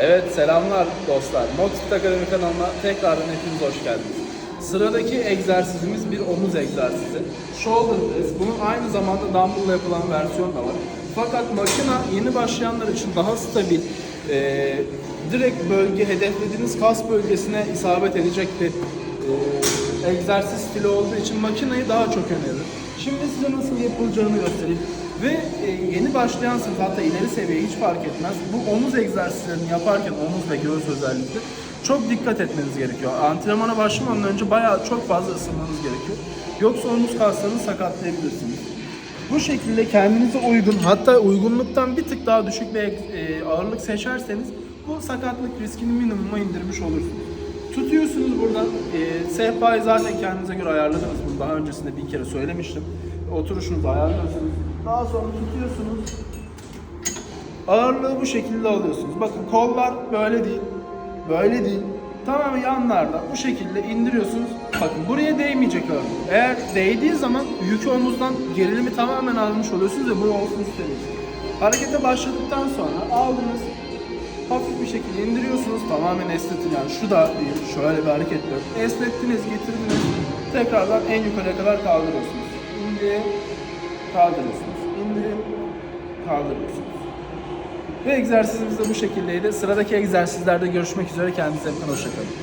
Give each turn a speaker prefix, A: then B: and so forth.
A: Evet selamlar dostlar. Moxit Akademi kanalına tekrardan hepiniz hoş geldiniz. Sıradaki egzersizimiz bir omuz egzersizi. Shoulder press. Bunun aynı zamanda dumbbell yapılan versiyonu da var. Fakat makina yeni başlayanlar için daha stabil, e, direkt bölge, hedeflediğiniz kas bölgesine isabet edecek bir e, egzersiz stili olduğu için makinayı daha çok öneririm. Şimdi size nasıl yapılacağını göstereyim. Ve e, yeni başlayansınız hatta ileri seviye hiç fark etmez. Bu omuz egzersizlerini yaparken omuz ve göğüs özellikle çok dikkat etmeniz gerekiyor. Antrenmana başlamadan önce bayağı çok fazla ısınmanız gerekiyor. Yoksa omuz kaslarını sakatlayabilirsiniz. Bu şekilde kendinize uygun hatta uygunluktan bir tık daha düşük bir e, ağırlık seçerseniz bu sakatlık riskini minimuma indirmiş olursunuz. Tutuyorsunuz buradan. E, sehpayı zaten kendinize göre ayarladınız. Bunu daha öncesinde bir kere söylemiştim. Oturuşunuzu ayarlıyorsunuz. Daha sonra tutuyorsunuz. Ağırlığı bu şekilde alıyorsunuz. Bakın kollar böyle değil. Böyle değil. Tamamen yanlarda bu şekilde indiriyorsunuz. Bakın buraya değmeyecek ağırlık. Eğer değdiği zaman yükü omuzdan gerilimi tamamen almış oluyorsunuz ve bu olsun istemiyorsunuz. Harekete başladıktan sonra aldınız. Hafif bir şekilde indiriyorsunuz. Tamamen esnetin yani şu da değil. Şöyle bir hareket yok. Esnettiniz, getirdiniz. Tekrardan en yukarıya kadar kaldırıyorsunuz. İndirin, kaldırıyorsunuz. İndirin, kaldırıyorsunuz. Ve egzersizimiz de bu şekildeydi. Sıradaki egzersizlerde görüşmek üzere. Kendinize bakın. Hoşçakalın.